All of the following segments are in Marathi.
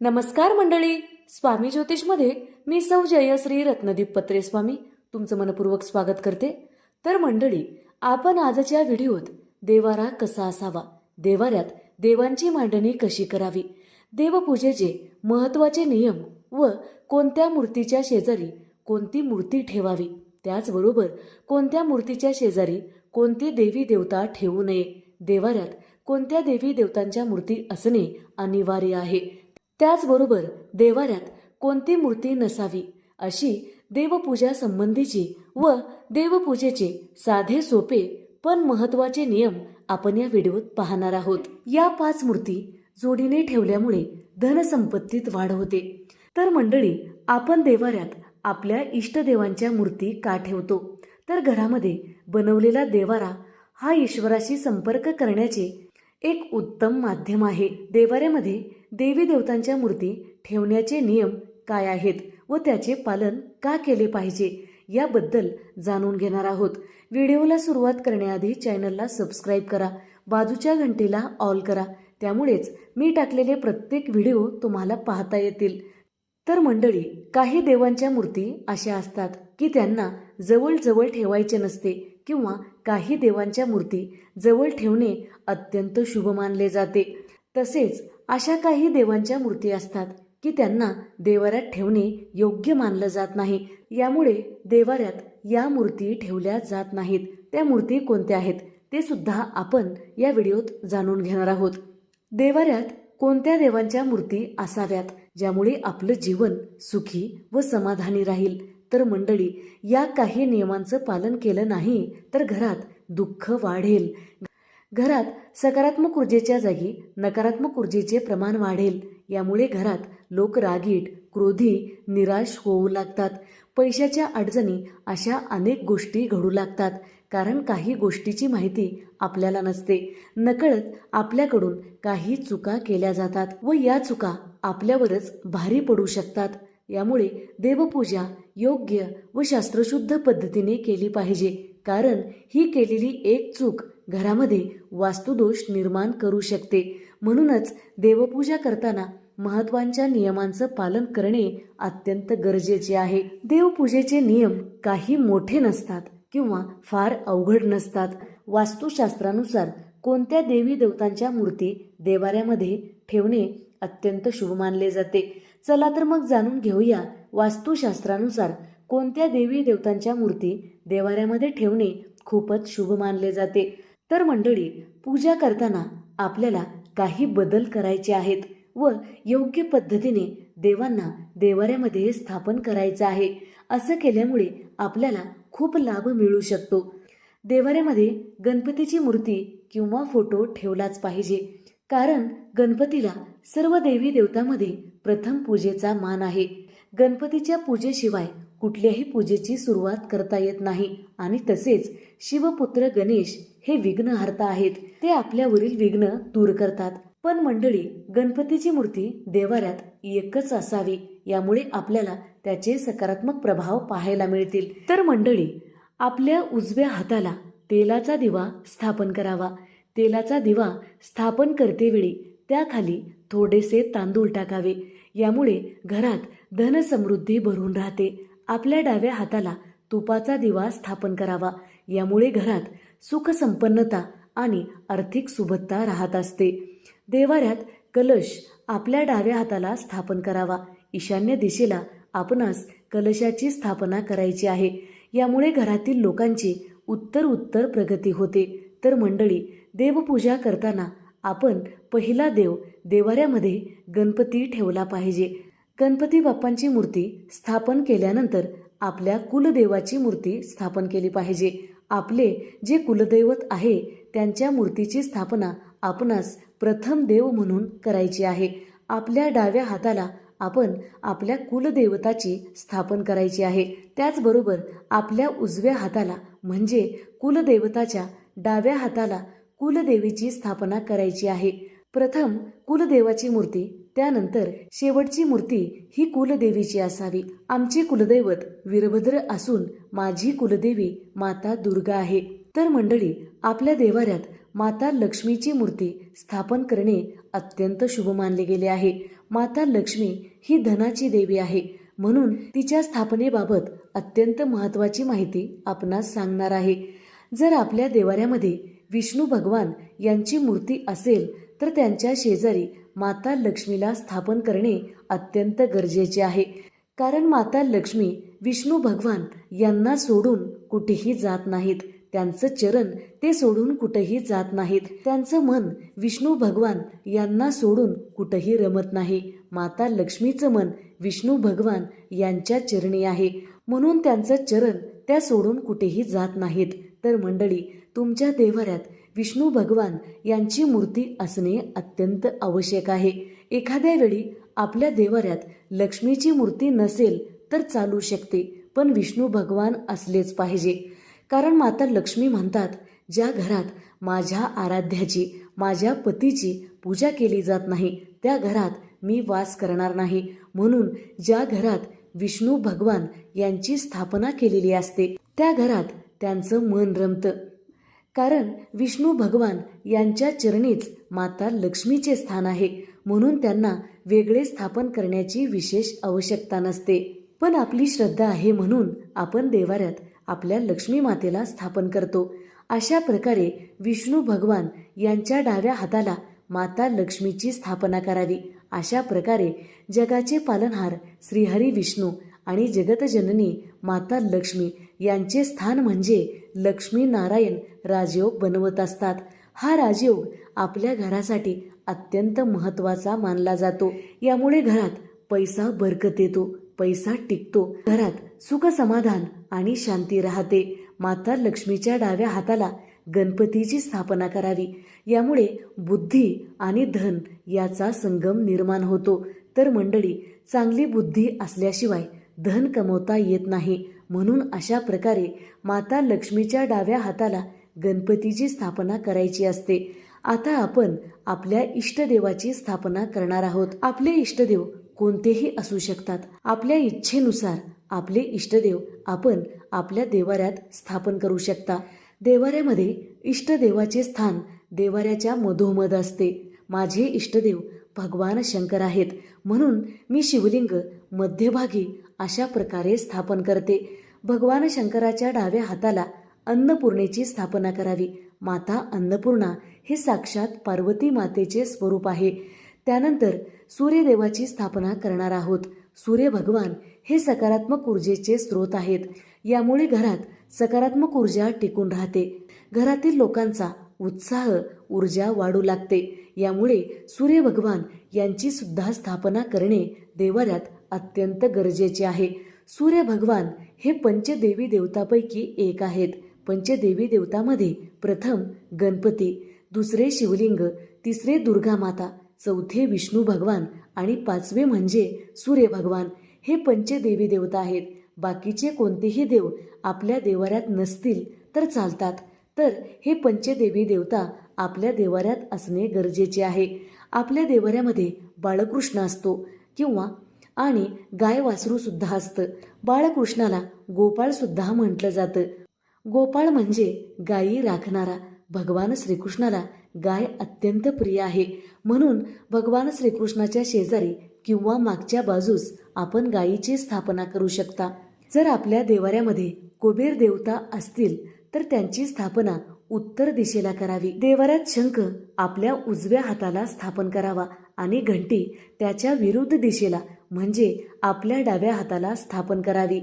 नमस्कार मंडळी. स्वामी ज्योतिषमध्ये मी सौ जयश्री रत्नदीप पत्रे स्वामी तुमचं मनपूर्वक स्वागत करते. तर मंडळी आपण आजच्या व्हिडिओत देवारा कसा असावा? देवाऱ्यात देवांची मांडणी कशी करावी? देवपूजेचे महत्त्वाचे नियम व कोणत्या मूर्तीच्या शेजारी कोणती मूर्ती ठेवावी? त्याचबरोबर कोणत्या मूर्तीच्या शेजारी कोणती देवी देवता ठेवू नये? देवाऱ्यात कोणत्या देवी देवतांच्या मूर्ती असणे अनिवार्य आहे? त्याचबरोबर देवाऱ्यात कोणती मूर्ती नसावी अशी देवपूजा संबंधीची व देवपूजेचे साधे सोपे पण महत्त्वाचे नियम आपण या व्हिडिओत पाहणार आहोत. या पाच मूर्ती जोडीने ठेवल्यामुळे धनसंपत्तीत वाढ होते. तर मंडळी आपण देवाऱ्यात आपल्या इष्टदेवांच्या मूर्ती का ठेवतो? तर घरामध्ये बनवलेला देवारा हा ईश्वराशी संपर्क करण्याचे एक उत्तम माध्यम आहे. देवाऱ्यामध्ये देवी देवतांच्या मूर्ती ठेवण्याचे नियम काय आहेत व त्याचे पालन का केले पाहिजे याबद्दल जाणून घेणार आहोत. व्हिडिओला सुरुवात करण्याआधी चॅनलला सबस्क्राईब करा बाजूच्या घंटीला ऑल करा त्यामुळेच मी टाकलेले प्रत्येक व्हिडिओ तुम्हाला पाहता येतील. तर मंडळी काही देवांच्या मूर्ती अशा असतात की त्यांना जवळजवळ ठेवायचे नसते. किंवा काही देवांच्या मूर्ती जवळ ठेवणे अत्यंत शुभ मानले जाते. तसेच अशा काही देवांच्या मूर्ती असतात की त्यांना देवाऱ्यात ठेवणे योग्य मानलं जात नाही. यामुळे देवाऱ्यात या मूर्ती ठेवल्या जात नाहीत. त्या मूर्ती कोणत्या आहेत ते सुद्धा आपण या व्हिडिओत जाणून घेणार आहोत. देवाऱ्यात कोणत्या देवांच्या मूर्ती असाव्यात? ज्यामुळे आपलं जीवन सुखी व समाधानी राहील. तर मंडळी या काही नियमांचं पालन केलं नाही तर घरात दुःख वाढेल. घरात सकारात्मक ऊर्जेच्या जागी नकारात्मक ऊर्जेचे प्रमाण वाढेल. यामुळे घरात लोक रागीट क्रोधी निराश होऊ लागतात. पैशाच्या अडचणी अशा अनेक गोष्टी घडू लागतात कारण काही गोष्टीची माहिती आपल्याला नसते. नकळत आपल्याकडून काही चुका केल्या जातात व या चुका आपल्यावरच भारी पडू शकतात. यामुळे देवपूजा योग्य व शास्त्रशुद्ध पद्धतीने केली पाहिजे. कारण ही केलेली एक चूक घरामध्ये वास्तुदोष निर्माण करू शकते. म्हणूनच देवपूजा करताना महत्त्वाच्या नियमांचं पालन करणे अत्यंत गरजेचे आहे. देवपूजेचे नियम काही मोठे नसतात किंवा फार अवघड नसतात. वास्तुशास्त्रानुसार कोणत्या देवी देवतांच्या मूर्ती देवाऱ्यामध्ये ठेवणे अत्यंत शुभ मानले जाते. चला तर मग जाणून घेऊया वास्तुशास्त्रानुसार कोणत्या देवी देवतांच्या मूर्ती देवाऱ्यामध्ये ठेवणे खूपच शुभ मानले जाते. तर मंडळी पूजा करताना आपल्याला काही बदल करायचे आहेत व योग्य पद्धतीने देवांना देवाऱ्यामध्ये स्थापन करायचं आहे. असं केल्यामुळे आपल्याला खूप लाभ मिळू शकतो. देवाऱ्यामध्ये गणपतीची मूर्ती किंवा फोटो ठेवलाच पाहिजे. कारण गणपतीला सर्व देवी देवतामध्ये प्रथम पूजेचा मान आहे. गणपतीच्या पूजेशिवाय कुठल्याही पूजेची सुरुवात करता येत नाही आणि तसेच शिवपुत्र गणेश हे विघ्नहर्ता आहेत. ते आपल्यावरील विघ्न दूर करतात. पण मंडळी गणपतीची मूर्ती देवाऱ्यात एकच असावी यामुळे आपल्याला त्याचे सकारात्मक प्रभाव पाहायला मिळतील. तर मंडळी आपल्या उजव्या हाताला तेलाचा दिवा स्थापन करावा. तेलाचा दिवा स्थापन करतेवेळी त्याखाली थोडेसे तांदूळ टाकावे. यामुळे घरात धनसमृद्धी भरून राहते. आपल्या डाव्या हाताला तुपाचा दिवा स्थापन करावा. यामुळे घरात सुखसंपन्नता आणि आर्थिक सुबत्ता राहत असते. देवाऱ्यात कलश आपल्या डाव्या हाताला स्थापन करावा. ईशान्य दिशेला आपणास कलशाची स्थापना करायची आहे. यामुळे घरातील लोकांची उत्तर उत्तर प्रगती होते. तर मंडळी देवपूजा करताना आपण पहिला देव देवाऱ्यामध्ये गणपती ठेवला पाहिजे. गणपती बाप्पांची मूर्ती स्थापन केल्यानंतर आपल्या कुलदेवाची मूर्ती स्थापन केली पाहिजे. आपले जे कुलदैवत आहे त्यांच्या मूर्तीची स्थापना आपणास प्रथम देव म्हणून करायची आहे. आपल्या डाव्या हाताला आपण आपल्या कुलदेवताची स्थापन करायची आहे. त्याचबरोबर आपल्या उजव्या हाताला म्हणजे कुलदेवताच्या डाव्या हाताला कुलदेवीची स्थापना करायची आहे. प्रथम कुलदेवाची मूर्ती त्यानंतर शेवटची मूर्ती ही कुलदेवीची असावी. आमचे कुलदैवत वीरभद्र असून माझी कुलदेवी माता दुर्गा आहे. तर मंडळी आपल्या देवाऱ्यात माता लक्ष्मीची मूर्ती स्थापन करणे अत्यंत शुभ मानले गेले आहे. माता लक्ष्मी ही धनाची देवी आहे. म्हणून तिच्या स्थापनेबाबत अत्यंत महत्वाची माहिती आपणास सांगणार आहे. जर आपल्या देवाऱ्यामध्ये विष्णू भगवान यांची मूर्ती असेल तर त्यांच्या शेजारी माता लक्ष्मीला स्थापन करणे अत्यंत गरजेचे आहे. कारण माता लक्ष्मी विष्णू भगवान यांना सोडून कुठेही जात नाहीत. त्यांचं चरण ते सोडून कुठेही जात नाहीत. त्यांचं मन विष्णू भगवान यांना सोडून कुठेही रमत नाही. माता लक्ष्मीचं मन विष्णू भगवान यांच्या चरणी आहे. म्हणून त्यांचं चरण त्या सोडून कुठेही जात नाहीत. तर मंडळी तुमच्या देवाऱ्यात विष्णू भगवान यांची मूर्ती असणे अत्यंत आवश्यक आहे. एखाद्या वेळी आपल्या देवाऱ्यात लक्ष्मीची मूर्ती नसेल तर चालू शकते पण विष्णू भगवान असलेच पाहिजे. कारण माता लक्ष्मी म्हणतात ज्या घरात माझ्या आराध्याची माझ्या पतीची पूजा केली जात नाही त्या घरात मी वास करणार नाही. म्हणून ज्या घरात विष्णू भगवान यांची स्थापना केलेली असते त्या घरात त्यांचं मन रमतं. कारण विष्णू भगवान यांच्या चरणीच माता लक्ष्मीचे स्थान आहे. म्हणून त्यांना वेगळे स्थापन करण्याची विशेष आवश्यकता नसते. पण आपली श्रद्धा आहे म्हणून आपण देवाऱ्यात आपल्या लक्ष्मी मातेला स्थापन करतो. अशा प्रकारे विष्णू भगवान यांच्या डाव्या हाताला माता लक्ष्मीची स्थापना करावी. अशा प्रकारे जगाचे पालनहार श्रीहरी विष्णू आणि जगतजननी माता लक्ष्मी यांचे स्थान म्हणजे लक्ष्मी नारायण राजयोग बनवत असतात. हा राजयोग आपल्या घरासाठी अत्यंत महत्त्वाचा मानला जातो. यामुळे घरात पैसा बरकत येतो पैसा टिकतो. घरात सुख समाधान आणि शांती राहते. माता लक्ष्मीच्या डाव्या हाताला गणपतीची स्थापना करावी. यामुळे बुद्धी आणि धन याचा संगम निर्माण होतो. तर मंडळी चांगली बुद्धी असल्याशिवाय धन कमवता येत नाही. म्हणून अशा प्रकारे माता लक्ष्मीच्या डाव्या हाताला गणपतीची स्थापना करायची असते. आता आपण आपल्या इष्टदेवाची स्थापना करणार आहोत. आपले इष्टदेव कोणतेही असू शकतात. आपल्या इच्छेनुसार आपले इष्टदेव आपण आपल्या देवाऱ्यात स्थापन करू शकता. देवाऱ्यामध्ये इष्टदेवाचे स्थान देवाऱ्याच्या मधोमध असते. माझे इष्टदेव भगवान शंकर आहेत. म्हणून मी शिवलिंग मध्यभागी अशा प्रकारे स्थापन करते. भगवान शंकराच्या डाव्या हाताला अन्नपूर्णेची स्थापना करावी. माता अन्नपूर्णा हे साक्षात पार्वती मातेचे स्वरूप आहे. त्यानंतर सूर्यदेवाची स्थापना करणार आहोत. सूर्य भगवान हे सकारात्मक ऊर्जेचे स्रोत आहेत. यामुळे घरात सकारात्मक ऊर्जा टिकून राहते. घरातील लोकांचा उत्साह ऊर्जा वाढू लागते. यामुळे सूर्य भगवान यांची सुद्धा स्थापना करणे देवाऱ्यात अत्यंत गरजेचे आहे. सूर्य भगवान हे पंचदेवी देवतापैकी एक आहेत. पंचदेवी देवतामध्ये प्रथम गणपती दुसरे शिवलिंग तिसरे दुर्गा माता चौथे विष्णू भगवान आणि पाचवे म्हणजे सूर्य भगवान हे पंचदेवी देवता आहेत. बाकीचे कोणतेही देव आपल्या देवाऱ्यात नसतील तर चालतात. तर हे पंचदेवी देवता आपल्या देवाऱ्यात असणे गरजेचे आहे. आपल्या देवाऱ्यामध्ये बाळकृष्ण असतो किंवा आणि गाय वासरू सुद्धा असतं. बाळकृष्णाला गोपाळ सुद्धा म्हटलं जातं. गोपाळ म्हणजे गायी राखणारा. भगवान श्रीकृष्णाला गाय अत्यंत प्रिय आहे. म्हणून भगवान श्रीकृष्णाच्या शेजारी किंवा मागच्या बाजूस आपण गायीची स्थापना करू शकता. जर आपल्या देवाऱ्यामध्ये कुबेर देवता असतील तर त्यांची स्थापना उत्तर दिशेला करावी. देवाऱ्यात शंख आपल्या उजव्या हाताला स्थापन करावा आणि घंटी त्याच्या विरुद्ध दिशेला म्हणजे आपल्या डाव्या हाताला स्थापन करावी.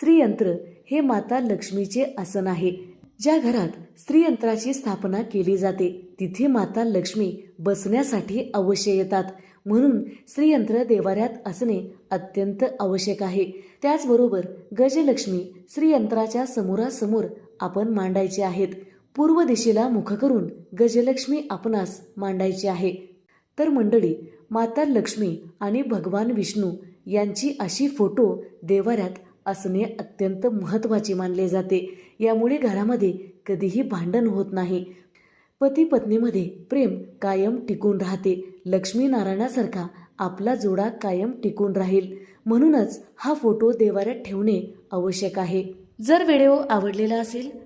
श्रीयंत्र हे माता लक्ष्मीचे आसन आहे. ज्या घरात स्त्रीयंत्राची स्थापना केली जाते तिथे माता लक्ष्मी बसण्यासाठी अवश्य येतात. म्हणून स्त्रीयंत्र देवाऱ्यात असणे अत्यंत आवश्यक आहे. त्याचबरोबर गजलक्ष्मी श्रीयंत्राच्या समोरासमोर आपण मांडायचे आहेत. पूर्व दिशेला मुख करून गजलक्ष्मी आपणास मांडायची आहे. तर मंडळी माता लक्ष्मी आणि भगवान विष्णू यांची अशी फोटो देवाऱ्यात असणे अत्यंत महत्त्वाचे मानले जाते. यामुळे घरामध्ये कधीही भांडण होत नाही. पती पत्नीमध्ये प्रेम कायम टिकून राहते. लक्ष्मीनारायणासारखा आपला जोडा कायम टिकून राहील. म्हणूनच हा फोटो देवाऱ्यात ठेवणे आवश्यक आहे. जर व्हिडिओ आवडलेला असेल